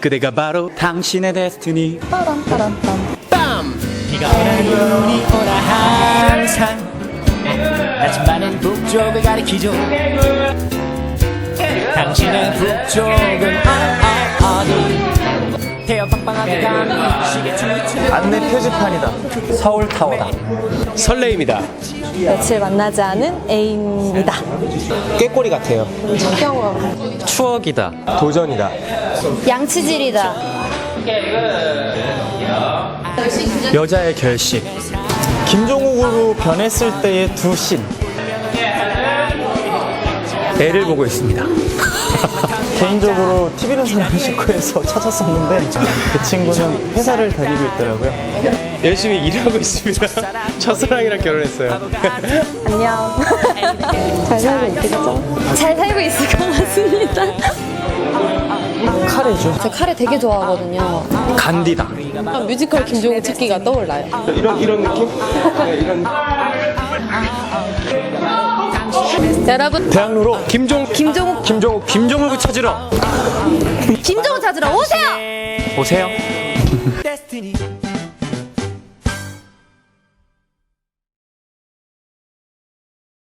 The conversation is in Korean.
그대가 바로 당신의 데스티니 비가 오나 눈이 오나 항상 나침반은 북쪽을 가리키죠 당신의 북쪽은 아, 아, 어디 태어 빵빵하게 추천 안내 표지판이다. 서울 타워다. 설레임이다 며칠 만나지 않은 애인이다. 꾀꼬리 같아요. 경험. 추억이다. 도전이다. 양치질이다. 여자의 결식. 김종욱으로 변했을 때의 두 신. 애를 보고 있습니다. 개인적으로 TV는 사람을 싫고해서 찾았었는데 그 친구는 회사를 다니고 있더라고요. 열심히 일하고 있습니다 첫사랑이랑 결혼했어요 안녕. 잘 살고 있겠죠? 잘 살고 있을 것 같습니다. 카레죠. 저 카레 되게 좋아하거든요. 간디다. 뮤지컬 김종국 찾기가 떠올라요. 이런 이런 느낌? 네, 이런 여러분, 대학로로 김종 김종국, 김종욱 김종욱을 찾으러 김종국 찾으러 오세요! 오세요. 데스티니